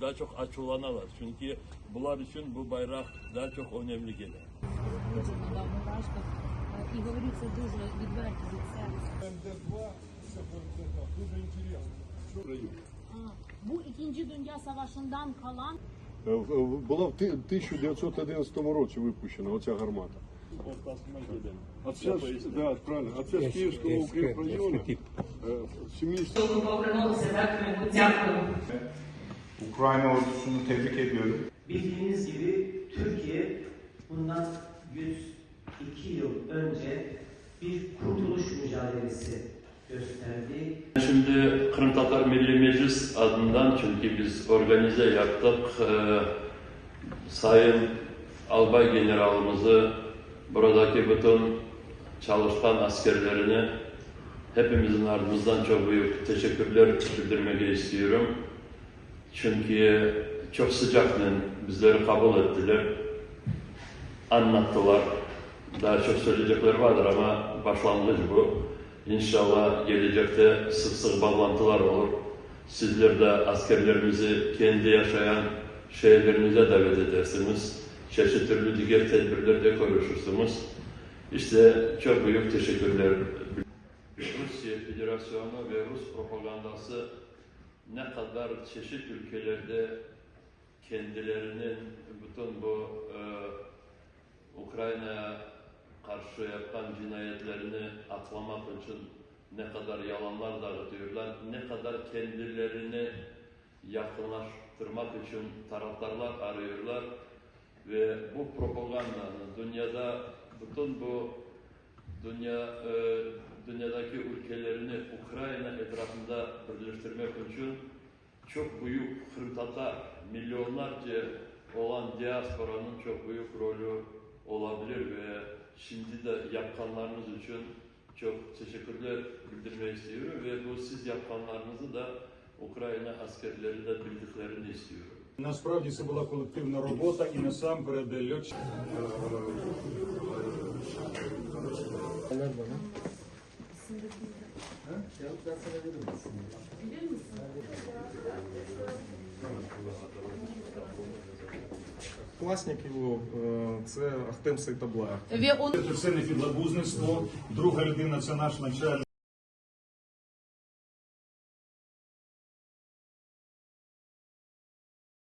daha çok açıklanalar. Çünkü bunlar için bu bayrak daha çok önemli gelir. І говориться дуже відверто від серця. МД-2 це дуже інтересно. Bu İkinci Dünya Savaşı'ndan kalan Е, Була в 1911 році випущена оця гармата. А це ж, да, правильно, а це з Київського укріпрайону. е, Ukrayna ordusunu tebrik ediyorum. Bildiğiniz gibi Türkiye bundan 102 yıl önce bir kurtuluş mücadelesi gösterdi. Şimdi Kırım Tatar Milli Meclis adından çünkü biz organize yaptık. Ee, Sayın Albay Generalımızı buradaki bütün çalışkan askerlerini hepimizin ardımızdan çok büyük teşekkürler bildirmek istiyorum. Çünkü çok sıcakla bizleri kabul ettiler. Anlattılar. Daha çok söyleyecekleri vardır ama başlangıç bu. İnşallah gelecekte sık sık bağlantılar olur. Sizler de askerlerimizi kendi yaşayan şehirlerinize davet edersiniz. Çeşitli diğer tedbirlerde konuşursunuz. İşte çok büyük teşekkürler. Rusya Federasyonu ve Rus propagandası ne kadar çeşit ülkelerde kendilerinin bütün bu e, Ukrayna'ya karşı yapılan cinayetlerini atlamak için ne kadar yalanlar dağıtıyorlar, ne kadar kendilerini yakınlaştırmak için taraftarlar arıyorlar ve bu propagandanın dünyada bütün bu dünya e, dünyadaki ülkelerini Ukrayna etrafında birleştirmek için çok büyük Hırtatar, milyonlarca olan diasporanın çok büyük rolü olabilir ve şimdi de yapkanlarınız için çok teşekkürler bildirmek istiyorum ve bu siz yapkanlarınızı da Ukrayna askerleri de bildiklerini istiyorum. Насправді це була колективна робота і насамперед Neler bana? Cevap його це Ахтем Сайтаблаєв. Це все підлабузництво. Друга людина це наш начальник.